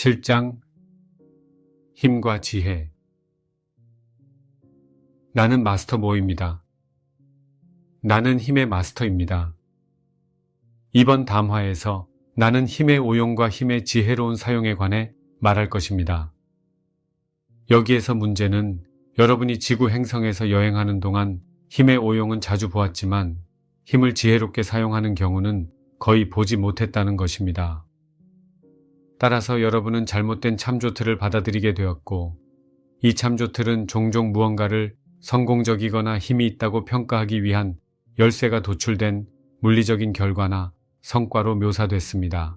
7장 힘과 지혜 나는 마스터 모입니다. 나는 힘의 마스터입니다. 이번 담화에서 나는 힘의 오용과 힘의 지혜로운 사용에 관해 말할 것입니다. 여기에서 문제는 여러분이 지구 행성에서 여행하는 동안 힘의 오용은 자주 보았지만 힘을 지혜롭게 사용하는 경우는 거의 보지 못했다는 것입니다. 따라서 여러분은 잘못된 참조틀을 받아들이게 되었고 이 참조틀은 종종 무언가를 성공적이거나 힘이 있다고 평가하기 위한 열쇠가 도출된 물리적인 결과나 성과로 묘사됐습니다.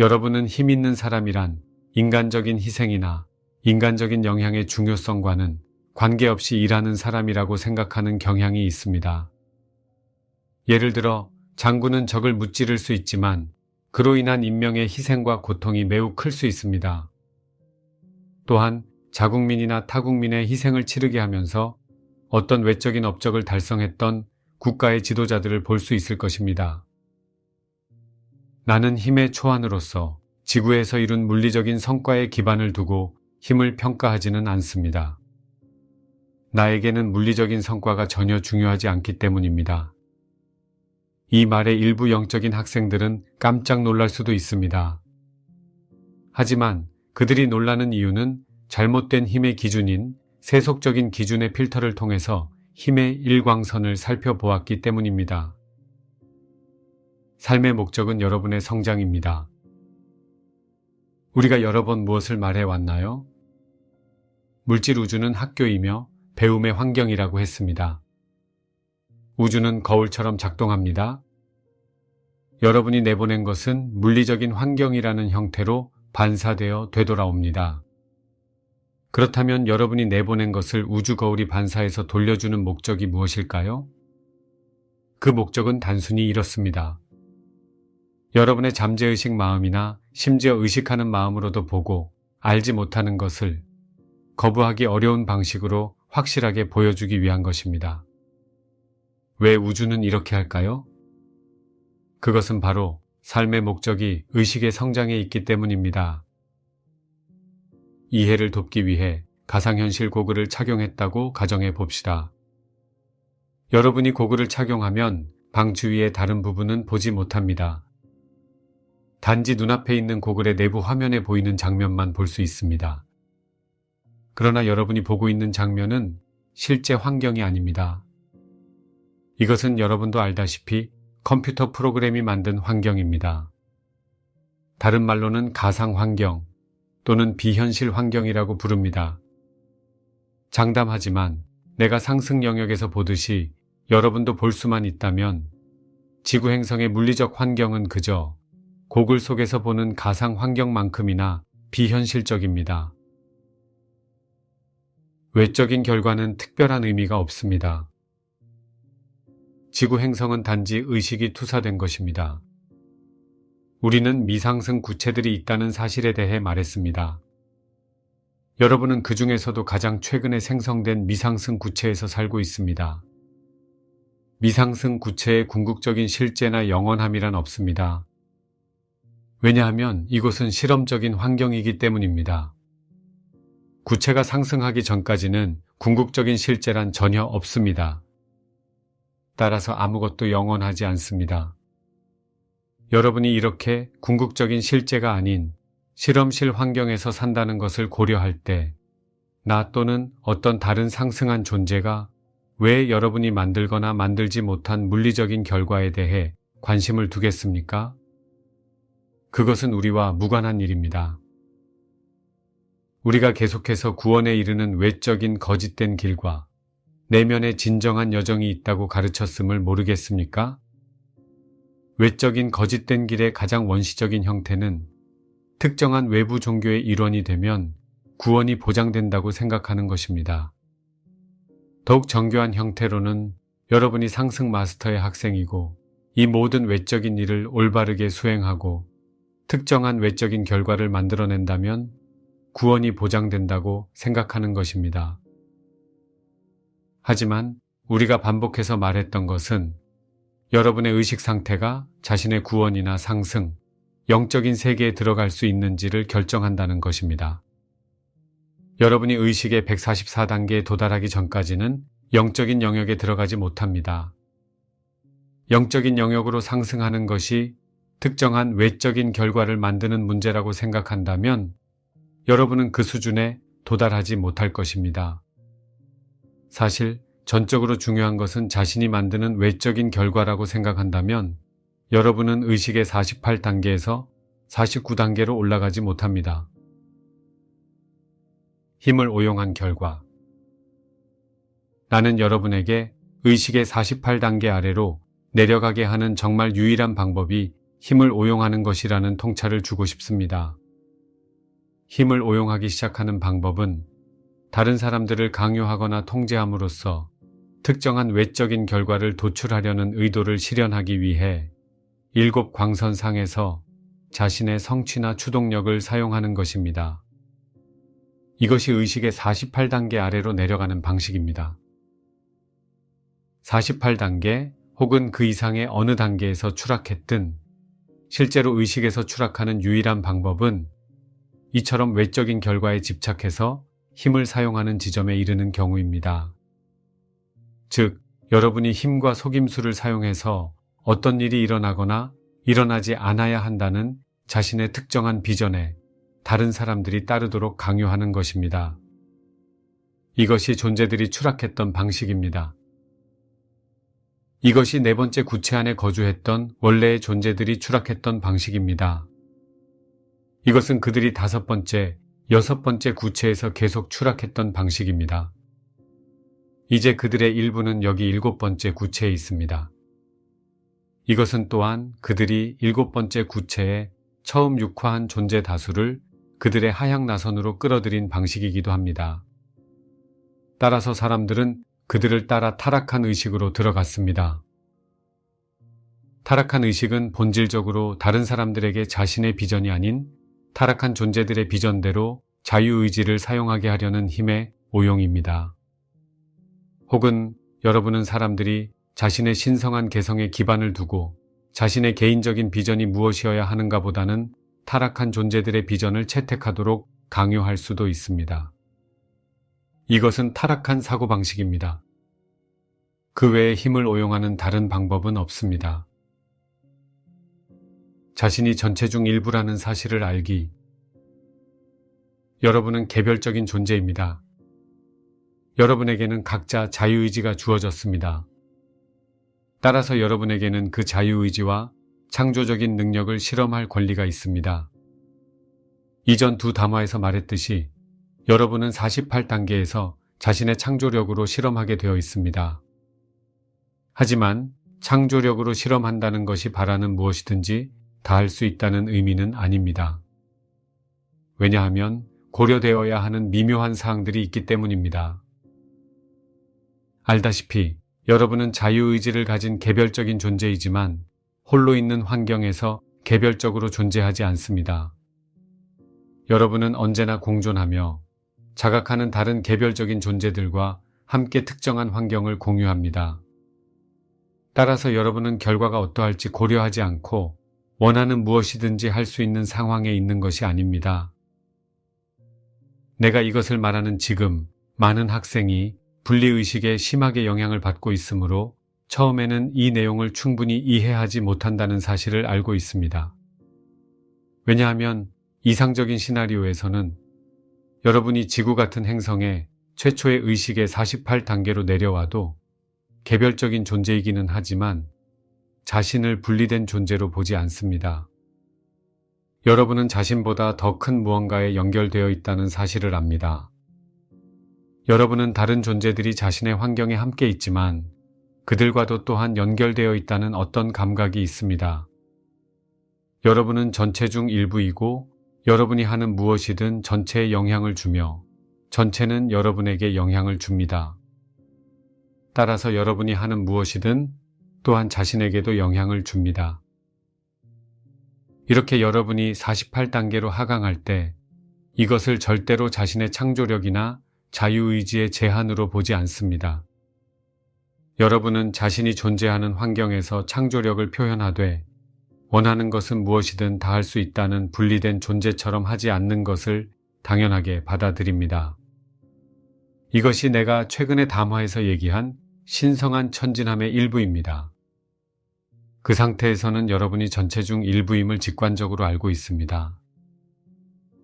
여러분은 힘 있는 사람이란 인간적인 희생이나 인간적인 영향의 중요성과는 관계없이 일하는 사람이라고 생각하는 경향이 있습니다. 예를 들어 장군은 적을 무찌를 수 있지만 그로 인한 인명의 희생과 고통이 매우 클 수 있습니다. 또한 자국민이나 타국민의 희생을 치르게 하면서 어떤 외적인 업적을 달성했던 국가의 지도자들을 볼 수 있을 것입니다. 나는 힘의 초안으로서 지구에서 이룬 물리적인 성과에 기반을 두고 힘을 평가하지는 않습니다. 나에게는 물리적인 성과가 전혀 중요하지 않기 때문입니다. 이 말에 일부 영적인 학생들은 깜짝 놀랄 수도 있습니다. 하지만 그들이 놀라는 이유는 잘못된 힘의 기준인 세속적인 기준의 필터를 통해서 힘의 일광선을 살펴보았기 때문입니다. 삶의 목적은 여러분의 성장입니다. 우리가 여러 번 무엇을 말해 왔나요? 물질 우주는 학교이며 배움의 환경이라고 했습니다. 우주는 거울처럼 작동합니다. 여러분이 내보낸 것은 물리적인 환경이라는 형태로 반사되어 되돌아옵니다. 그렇다면 여러분이 내보낸 것을 우주 거울이 반사해서 돌려주는 목적이 무엇일까요? 그 목적은 단순히 이렇습니다. 여러분의 잠재의식 마음이나 심지어 의식하는 마음으로도 보고 알지 못하는 것을 거부하기 어려운 방식으로 확실하게 보여주기 위한 것입니다. 왜 우주는 이렇게 할까요? 그것은 바로 삶의 목적이 의식의 성장에 있기 때문입니다. 이해를 돕기 위해 가상현실 고글을 착용했다고 가정해 봅시다. 여러분이 고글을 착용하면 방 주위의 다른 부분은 보지 못합니다. 단지 눈앞에 있는 고글의 내부 화면에 보이는 장면만 볼 수 있습니다. 그러나 여러분이 보고 있는 장면은 실제 환경이 아닙니다. 이것은 여러분도 알다시피 컴퓨터 프로그램이 만든 환경입니다. 다른 말로는 가상 환경 또는 비현실 환경이라고 부릅니다. 장담하지만 내가 상승 영역에서 보듯이 여러분도 볼 수만 있다면 지구 행성의 물리적 환경은 그저 고글 속에서 보는 가상 환경만큼이나 비현실적입니다. 외적인 결과는 특별한 의미가 없습니다. 지구 행성은 단지 의식이 투사된 것입니다. 우리는 미상승 구체들이 있다는 사실에 대해 말했습니다. 여러분은 그 중에서도 가장 최근에 생성된 미상승 구체에서 살고 있습니다. 미상승 구체의 궁극적인 실제나 영원함이란 없습니다. 왜냐하면 이곳은 실험적인 환경이기 때문입니다. 구체가 상승하기 전까지는 궁극적인 실제란 전혀 없습니다. 따라서 아무것도 영원하지 않습니다. 여러분이 이렇게 궁극적인 실제가 아닌 실험실 환경에서 산다는 것을 고려할 때, 나 또는 어떤 다른 상승한 존재가 왜 여러분이 만들거나 만들지 못한 물리적인 결과에 대해 관심을 두겠습니까? 그것은 우리와 무관한 일입니다. 우리가 계속해서 구원에 이르는 외적인 거짓된 길과 내면에 진정한 여정이 있다고 가르쳤음을 모르겠습니까? 외적인 거짓된 길의 가장 원시적인 형태는 특정한 외부 종교의 일원이 되면 구원이 보장된다고 생각하는 것입니다. 더욱 정교한 형태로는 여러분이 상승 마스터의 학생이고 이 모든 외적인 일을 올바르게 수행하고 특정한 외적인 결과를 만들어낸다면 구원이 보장된다고 생각하는 것입니다. 하지만 우리가 반복해서 말했던 것은 여러분의 의식 상태가 자신의 구원이나 상승 영적인 세계에 들어갈 수 있는지를 결정한다는 것입니다. 여러분이 의식의 144단계에 도달하기 전까지는 영적인 영역에 들어가지 못합니다. 영적인 영역으로 상승하는 것이 특정한 외적인 결과를 만드는 문제라고 생각한다면 여러분은 그 수준에 도달하지 못할 것입니다. 사실 전적으로 중요한 것은 자신이 만드는 외적인 결과라고 생각한다면 여러분은 의식의 48단계에서 49단계로 올라가지 못합니다. 힘을 오용한 결과 나는 여러분에게 의식의 48단계 아래로 내려가게 하는 정말 유일한 방법이 힘을 오용하는 것이라는 통찰을 주고 싶습니다. 힘을 오용하기 시작하는 방법은 다른 사람들을 강요하거나 통제함으로써 특정한 외적인 결과를 도출하려는 의도를 실현하기 위해 일곱 광선상에서 자신의 성취나 추동력을 사용하는 것입니다. 이것이 의식의 48단계 아래로 내려가는 방식입니다. 48단계 혹은 그 이상의 어느 단계에서 추락했든 실제로 의식에서 추락하는 유일한 방법은 이처럼 외적인 결과에 집착해서 힘을 사용하는 지점에 이르는 경우입니다. 즉, 여러분이 힘과 속임수를 사용해서 어떤 일이 일어나거나 일어나지 않아야 한다는 자신의 특정한 비전에 다른 사람들이 따르도록 강요하는 것입니다. 이것이 존재들이 추락했던 방식입니다. 이것이 네 번째 구체 안에 거주했던 원래의 존재들이 추락했던 방식입니다. 이것은 그들이 다섯 번째, 여섯 번째 구체에서 계속 추락했던 방식입니다. 이제 그들의 일부는 여기 일곱 번째 구체에 있습니다. 이것은 또한 그들이 일곱 번째 구체에 처음 육화한 존재 다수를 그들의 하향 나선으로 끌어들인 방식이기도 합니다. 따라서 사람들은 그들을 따라 타락한 의식으로 들어갔습니다. 타락한 의식은 본질적으로 다른 사람들에게 자신의 비전이 아닌 타락한 존재들의 비전대로 자유의지를 사용하게 하려는 힘의 오용입니다. 혹은 여러분은 사람들이 자신의 신성한 개성에 기반을 두고 자신의 개인적인 비전이 무엇이어야 하는가 보다는 타락한 존재들의 비전을 채택하도록 강요할 수도 있습니다. 이것은 타락한 사고방식입니다. 그 외에 힘을 오용하는 다른 방법은 없습니다. 자신이 전체 중 일부라는 사실을 알기. 여러분은 개별적인 존재입니다. 여러분에게는 각자 자유의지가 주어졌습니다. 따라서 여러분에게는 그 자유의지와 창조적인 능력을 실험할 권리가 있습니다. 이전 두 담화에서 말했듯이 여러분은 48단계에서 자신의 창조력으로 실험하게 되어 있습니다. 하지만 창조력으로 실험한다는 것이 바라는 무엇이든지 다할 수 있다는 의미는 아닙니다. 왜냐하면 고려되어야 하는 미묘한 사항들이 있기 때문입니다. 알다시피 여러분은 자유의지를 가진 개별적인 존재이지만 홀로 있는 환경에서 개별적으로 존재하지 않습니다. 여러분은 언제나 공존하며 자각하는 다른 개별적인 존재들과 함께 특정한 환경을 공유합니다. 따라서 여러분은 결과가 어떠할지 고려하지 않고 원하는 무엇이든지 할 수 있는 상황에 있는 것이 아닙니다. 내가 이것을 말하는 지금 많은 학생이 분리의식에 심하게 영향을 받고 있으므로 처음에는 이 내용을 충분히 이해하지 못한다는 사실을 알고 있습니다. 왜냐하면 이상적인 시나리오에서는 여러분이 지구 같은 행성에 최초의 의식의 48단계로 내려와도 개별적인 존재이기는 하지만 자신을 분리된 존재로 보지 않습니다. 여러분은 자신보다 더 큰 무언가에 연결되어 있다는 사실을 압니다. 여러분은 다른 존재들이 자신의 환경에 함께 있지만 그들과도 또한 연결되어 있다는 어떤 감각이 있습니다. 여러분은 전체 중 일부이고 여러분이 하는 무엇이든 전체에 영향을 주며 전체는 여러분에게 영향을 줍니다. 따라서 여러분이 하는 무엇이든 또한 자신에게도 영향을 줍니다. 이렇게 여러분이 48단계로 하강할 때 이것을 절대로 자신의 창조력이나 자유의지의 제한으로 보지 않습니다. 여러분은 자신이 존재하는 환경에서 창조력을 표현하되 원하는 것은 무엇이든 다 할 수 있다는 분리된 존재처럼 하지 않는 것을 당연하게 받아들입니다. 이것이 내가 최근에 담화에서 얘기한 신성한 천진함의 일부입니다. 그 상태에서는 여러분이 전체 중 일부임을 직관적으로 알고 있습니다.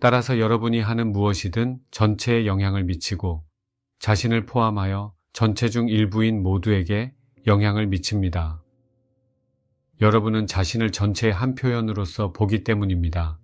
따라서 여러분이 하는 무엇이든 전체에 영향을 미치고 자신을 포함하여 전체 중 일부인 모두에게 영향을 미칩니다. 여러분은 자신을 전체의 한 표현으로서 보기 때문입니다.